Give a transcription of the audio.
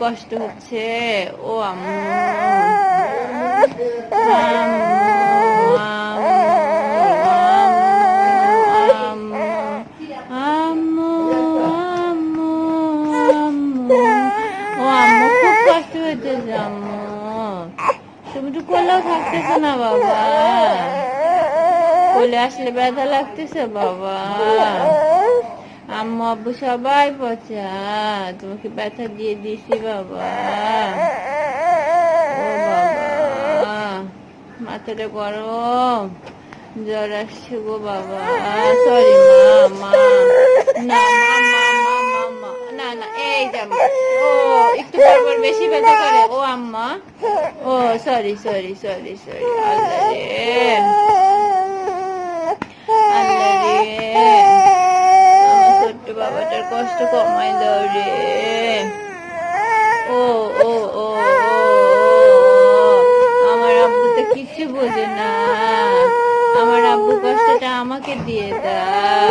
কষ্ট হচ্ছে। ও আম্মু আম্মু, আম্মু, আম্মু, আম্মু, আম্মু। ও আম্মু খুব কষ্ট হইতেছে আম্মু। তুমি তো কোলেও থাকতেছো না বাবা। কোলে আসলে ব্যথা লাগতেছে বাবা। আম্মু সবাই পচা তোমাকে ব্যথা দিয়ে দিছি বাবা মাথাটা গরম জ্বর আসছে গো বাবা সরি মা না না না ও একটু বেশি ব্যথা করে ও আম্মা ও sorry sorry sorry sorry Allah রে আমার ছোট্ট বাবাটার কষ্ট কমাই দাও রে ও ও ও। আমার আব্বু তো কিছু বোঝে না আমার আব্বু কষ্টটা আমাকে দিয়ে দাও